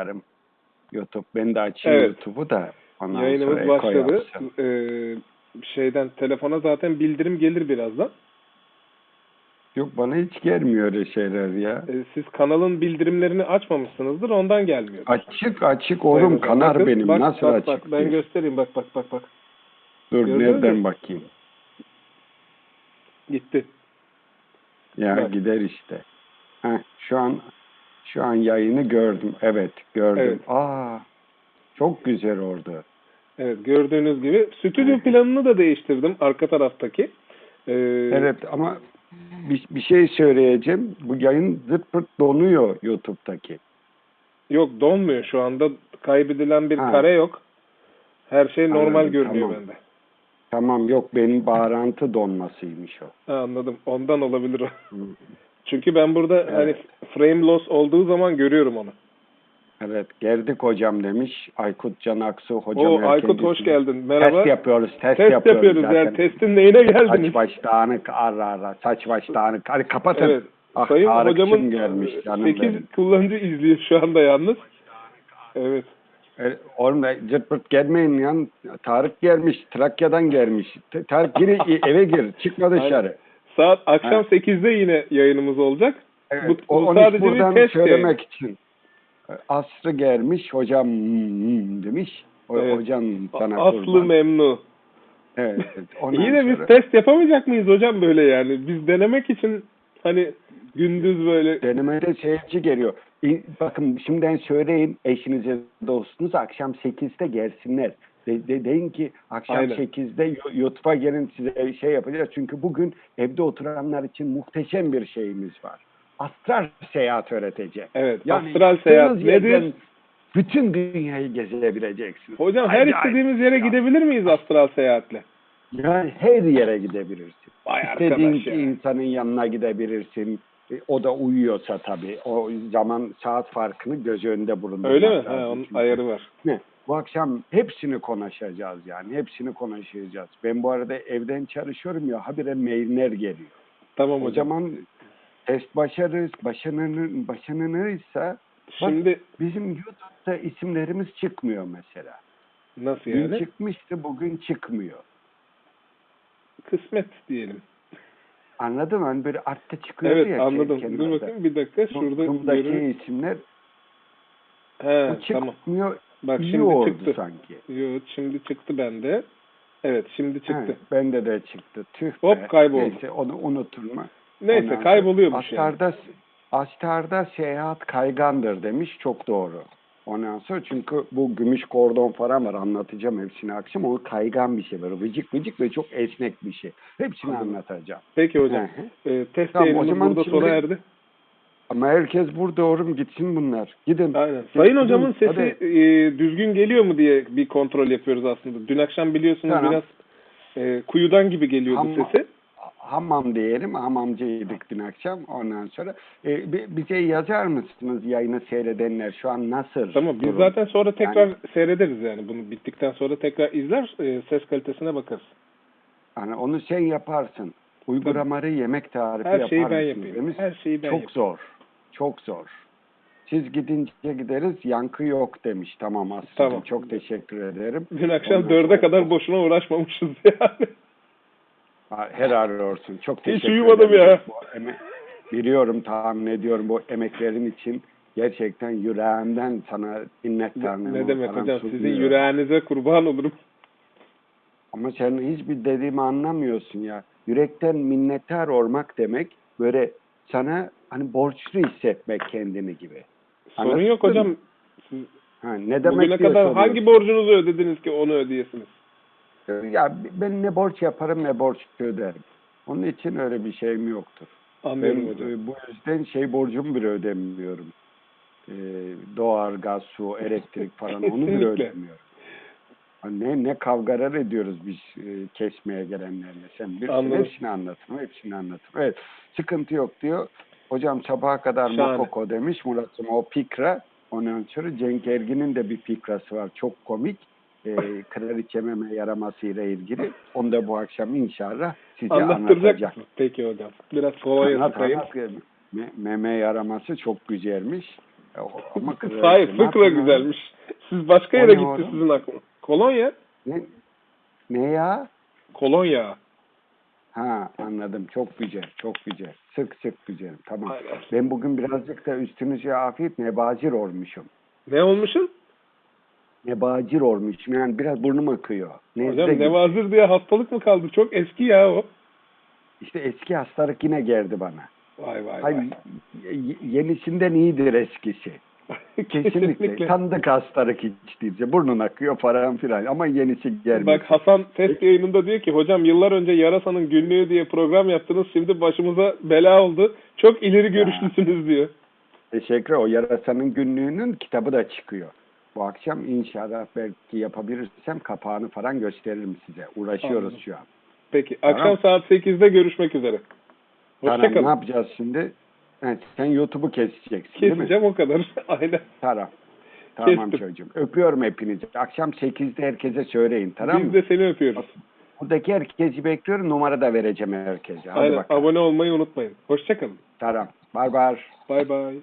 açarım. YouTube. Ben de açayım Evet. YouTube'u da. Ondan Yayınımız başladı. Ee, şeyden telefona zaten bildirim gelir birazdan. Yok bana hiç gelmiyor öyle şeyler ya. Ee, siz kanalın bildirimlerini açmamışsınızdır ondan gelmiyor. Açık açık Sayın oğlum hocam, kanar bakın, benim. bak, Nasıl bak, açık? Bak, ben göstereyim bak bak bak bak. Dur Gördün nereden mü? bakayım? Gitti. Ya Bak. gider işte. Heh, şu an şu an yayını gördüm. Evet gördüm. Evet. Aa çok güzel oldu. Evet gördüğünüz gibi stüdyo planını da değiştirdim arka taraftaki. Ee, Evet ama bir, bir şey söyleyeceğim. Bu yayın zırt pırt donuyor YouTube'daki. Yok donmuyor şu anda kaybedilen bir Ha. kare yok. Her şey normal Anladım, görünüyor tamam. bende. Tamam yok benim bağrantı donmasıymış o. Ha, anladım. Ondan olabilir o. Çünkü ben burada Evet. hani frame loss olduğu zaman görüyorum onu. Evet geldik hocam demiş Aykut Can Aksu hocam. O herkes Aykut hoş geldin. Merhaba. Test yapıyoruz, test, Test yapıyoruz, yapıyoruz. zaten. Yani testin neyine geldiniz? Saç baş dağınık ara ara, saç baş dağınık. Hadi kapatın. Evet. Ah, Sayın Tarık'cığım hocamın gelmiş canım 8 benim. kullanıcı izliyor şu anda yalnız. Evet. E, oğlum cırt pırt gelmeyin yan. Tarık gelmiş, Trakya'dan gelmiş. Tarık gir eve gir, çıkma dışarı. Saat akşam Ha. 8'de yine yayınımız olacak. Evet, Bu- o, bu sadece bir buradan test söylemek için. E, Aslı gelmiş, hocam demiş. O, Evet. Hocam sana Aslı kurban. memnun. Evet, evet. Ondan İyi de biz test yapamayacak mıyız hocam böyle yani? Biz denemek için hani gündüz böyle Denemede seyirci geliyor. Bakın şimdiden söyleyin eşinize dostunuza akşam 8'de gelsinler. De, de- deyin ki akşam Aynen. 8'de Yo- YouTube'a gelin size şey yapacağız. Çünkü bugün evde oturanlar için muhteşem bir şeyimiz var. Astral seyahat öğreteceğim. evet Yani astral seyahat nedir? Bütün dünyayı gezebileceksiniz. Hocam her Acayip istediğimiz yere ya. gidebilir miyiz astral seyahatle? Yani her yere gidebilirsin. Vay İstediğin ya. insanın yanına gidebilirsin. E, O da uyuyorsa tabii. O zaman saat farkını göz önünde bulundurmak Öyle mi? lazım Ha, onun çünkü. ayarı var. Ne? Bu akşam hepsini konuşacağız yani. Hepsini konuşacağız. Ben bu arada evden çalışıyorum ya habire mailler geliyor. Tamam O hocam. zaman test başarırız, başarının başarınırsa Şimdi bizim YouTube'da isimlerimiz çıkmıyor mesela. nasıl Dün yani? çıkmıştı, bugün çıkmıyor. Kısmet diyelim. Anladın mı? Hani böyle artta çıkıyor Evet ya anladım. kenarda. Dur bakayım bir dakika. Şurada Şuradaki görün- isimler He, bu tamam. çıkmıyor. Bak şimdi oldu çıktı. sanki. Yok şimdi çıktı bende. Evet şimdi çıktı. He, bende de çıktı. Tüh Hop, be. kayboldu. Neyse onu unuturma. Neyse Ondan kayboluyormuş yani. Astarda, Astarda seyahat kaygandır demiş. Çok doğru. Ondan sonra çünkü bu gümüş kordon falan var. Anlatacağım hepsini akşam. O kaygan bir şey böyle. Vıcık vıcık ve çok esnek bir şey. Hepsini Anladım. anlatacağım. Peki hocam. Hı hı. Ee, test Tamam, o zaman burada şimdi- sona erdi. Ama herkes burada oğlum gitsin bunlar. Gidin. Aynen. Sayın hocamın Hadi. sesi e, düzgün geliyor mu diye bir kontrol yapıyoruz aslında. Dün akşam biliyorsunuz Tamam. biraz e, kuyudan gibi geliyordu Hamma- sesi. Hamam diyelim. Hamamcıydık dün akşam. Ondan sonra e, bi- bize yazar mısınız yayını seyredenler şu an nasıl? Tamam biz durum? zaten sonra tekrar Yani- seyrederiz yani. Bunu bittikten sonra tekrar izler e, ses kalitesine bakarız. Hani onu sen yaparsın. Uygulamaları yemek tarifi Her şeyi yapar ben mısınız yapayım. demiş. Her şeyi ben Çok yapayım. zor. Çok zor. Siz gidince gideriz yankı yok demiş. Tamam aslında. Tamam. Çok teşekkür ederim. Dün akşam Ondan dörde sonra- kadar boşuna uğraşmamışız yani. Helal olsun. Çok teşekkür uyumadım ederim. ya. Bu eme- biliyorum tahmin ediyorum bu emeklerin için gerçekten yüreğimden sana minnettarım. ne demek hocam sizin sunuyorum. yüreğinize kurban olurum. Ama sen hiçbir dediğimi anlamıyorsun ya. Yürekten minnettar olmak demek böyle sana hani borçlu hissetmek kendini gibi. Sorun Anladın yok hocam. Siz Ha, ne demek bugüne kadar soruyorsun. hangi borcunuzu ödediniz ki onu ödeyesiniz? Ya ben ne borç yaparım ne borç öderim. Onun için öyle bir şeyim yoktur. Anlıyorum Ben hocam. e, bu yüzden şey borcumu bile ödemiyorum. Ee, doğal gaz, su, elektrik falan onu bile ödemiyorum. Ne, ne kavgalar ediyoruz biz e, kesmeye gelenlerle. Sen Anladım. hepsini anlatırım, hepsini anlatırım. Evet, sıkıntı yok diyor. Hocam sabaha kadar Şahane. Mokoko demiş Murat'cığım o pikra. Ondan sonra Cenk Ergin'in de bir pikrası var. Çok komik. E, kraliçe meme yaramasıyla ilgili. Onu da bu akşam inşallah size anlatacak. Peki hocam. Biraz sıkayım. anlat. Me- meme yaraması çok güzelmiş. E, Ama Hayır fıkra güzelmiş. Siz başka yere gitti oğlum? sizin aklınız. Kolonya. Ne, ne ya? Kolonya. Ha anladım. Çok güzel. Çok güzel. Sık sık güzel. Tamam. Aynen. Ben bugün birazcık da üstünüze afiyet nebacir olmuşum. Ne olmuşsun? Nebacir olmuşum. Yani biraz burnum akıyor. Nezle Hocam gibi. nevazır diye hastalık mı kaldı? Çok eski ya o. İşte eski hastalık yine geldi bana. Vay vay Hayır, vay. yenisinden iyidir eskisi. Kesinlikle. Tanıdık hastalık hiç değilse. Burnun akıyor falan filan. Ama yenisi gelmiş. Bak Hasan test yayınında diyor ki hocam yıllar önce Yarasan'ın günlüğü diye program yaptınız şimdi başımıza bela oldu. Çok ileri görüşlüsünüz diyor. Teşekkür. O yarasanın günlüğünün kitabı da çıkıyor. Bu akşam inşallah belki yapabilirsem kapağını falan gösteririm size. Uğraşıyoruz Anladım. şu an. Peki Tamam. akşam saat 8'de görüşmek üzere. Tamam, Hoşçakalın. ne yapacağız şimdi? Evet, sen YouTube'u keseceksin değil mi? Keseceğim o kadar. Aynen. Tamam. Tamam Kestim. çocuğum. Öpüyorum hepinizi. Akşam 8'de herkese söyleyin tamam Biz mı? de seni öpüyoruz. Buradaki herkesi bekliyorum. Numara da vereceğim herkese. Hadi Aynen. bakalım. Abone olmayı unutmayın. Hoşçakalın. Tamam. Bay bay. Bay bay.